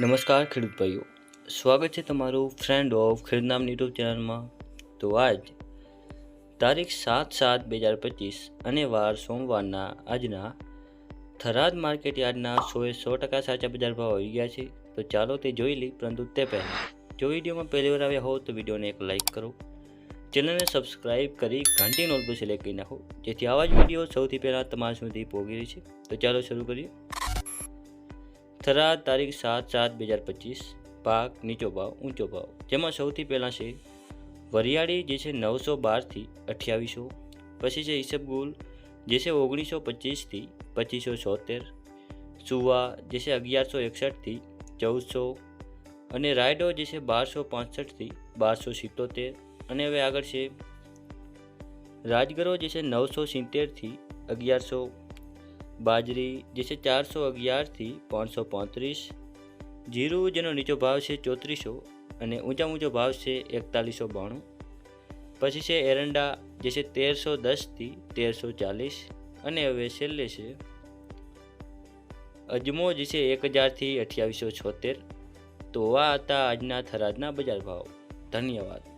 નમસ્કાર, ખેડૂત ભાઈઓ. સ્વાગત છે તમારું ફ્રેન્ડ ઓફ ખેડૂત નામ યુટ્યુબ ચેનલમાં. તો આજ તારીખ સાત સાત બે હજાર પચીસ અને વાર સોમવારના આજના થરાદ માર્કેટ યાર્ડના સોએ સો ટકા સાચા બજાર ભાવ આવી ગયા છે. તો ચાલો તે જોઈ લઈ પરંતુ તે પહેલાં, જો વિડીયોમાં પહેલી વાર આવ્યા હો તો વિડીયોને એક લાઇક કરો. ચેનલને સબસ્ક્રાઇબ કરી ઘંટી નોટ પર સિલેક્ટ કરી નાખો, જેથી આવા જ વીડિયો સૌથી પહેલાં તમારા સુધી પહોંચી રહી છે. તો ચાલો શરૂ કરીએ. થરાદ તારીખ સાત સાત બે હજાર પચીસ, પાક નીચો ભાવ, ઊંચો ભાવ. જેમાં સૌથી પહેલાં છે વરિયાળી, જે છે નવસો બારથી અઠ્યાવીસો, પછી છે ઈસબગુલ જે છે ઓગણીસો પચીસથી પચીસો છોતેર સુવા, જે છે અગિયારસો એકસઠથી ચૌદસો, અને રાયડો, જે છે બારસો પાંસઠથી બારસો સિત્તોતેર, અને હવે આગળ છે રાજગરો, જે છે નવસો સિત્તેરથી અગિયારસો બાજરી જે છે ચારસો અગિયારથી પાંચસો પાંત્રીસ, જીરું જેનો નીચો ભાવ છે ચોત્રીસો અને ઊંચા ઊંચો ભાવ છે એકતાલીસો બાણું, પછી છે એરંડા જે છે તેરસો દસથી તેરસો ચાલીસ અને હવે છેલ્લે છે અજમો જે છે એક હજારથી અઠ્યાવીસો છોતેર. તો આ હતા આજના થરાદના બજાર ભાવ. ધન્યવાદ.